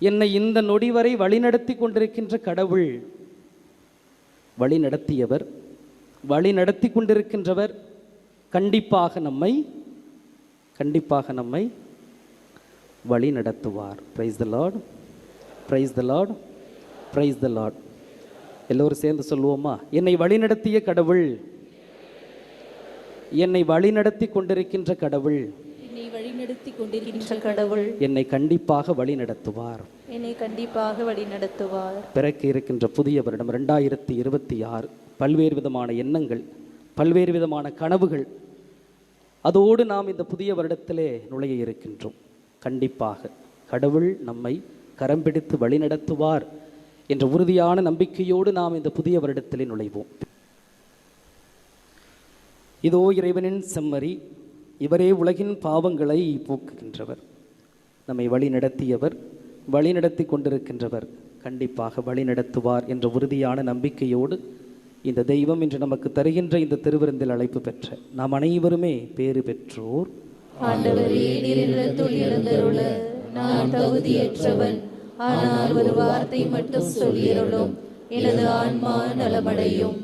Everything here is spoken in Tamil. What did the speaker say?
என்னை இந்த நொடி வரை வழிநடத்தி கொண்டிருக்கின்ற கடவுள். வழி நடத்தியவர் வழி நடத்தி கொண்டிருக்கின்றவர் கண்டிப்பாக நம்மை கண்டிப்பாக நம்மை வழி நடத்துவார் praise the Lord praise the Lord praise the Lord எல்லோரும் சேர்ந்து சொல்லுவோமா? என்னை வழிநடத்திய கடவுள். என்னை வழிநடத்தி கொண்டிருக்கின்ற கடவுள். வழிநடத்தி கொண்டிருக்கின்ற கடவுள் என்னை கண்டிப்பாக வழி நடத்துவார் என்னை கண்டிப்பாக வழிநடத்துவார். பிறக்க இருக்கின்ற புதிய வருடம் ரெண்டாயிரத்தி இருபத்தி ஆறு பல்வேறு விதமான எண்ணங்கள் பல்வேறு விதமான கனவுகள். அதோடு நாம் இந்த புதிய வருடத்திலே நுழைய இருக்கின்றோம். கண்டிப்பாக கடவுள் நம்மை கரம் பிடித்து வழிநடத்துவார் என்ற உறுதியான நம்பிக்கையோடு நாம் இந்த புதிய வருடத்திலே நுழைவோம். இதோ இறைவனின் செம்மறி இவரே உலகின் பாவங்களை போக்குகின்றவர். நம்மை வழி நடத்தியவர் வழி நடத்தி கொண்டிருக்கின்றவர். கண்டிப்பாக வழி நடத்துவார் என்ற உறுதியான நம்பிக்கையோடு இந்த தெய்வம் இன்று நமக்கு தருகின்ற இந்த திருவிருந்தில் அழைப்பு பெற்ற நாம் அனைவருமே பேறு பெற்றோர். நான் தகுதியற்றவன். ஆனால் ஒரு வார்த்தை மட்டும் சொல்லியருளும். எனது ஆன்மா நலமடையும்.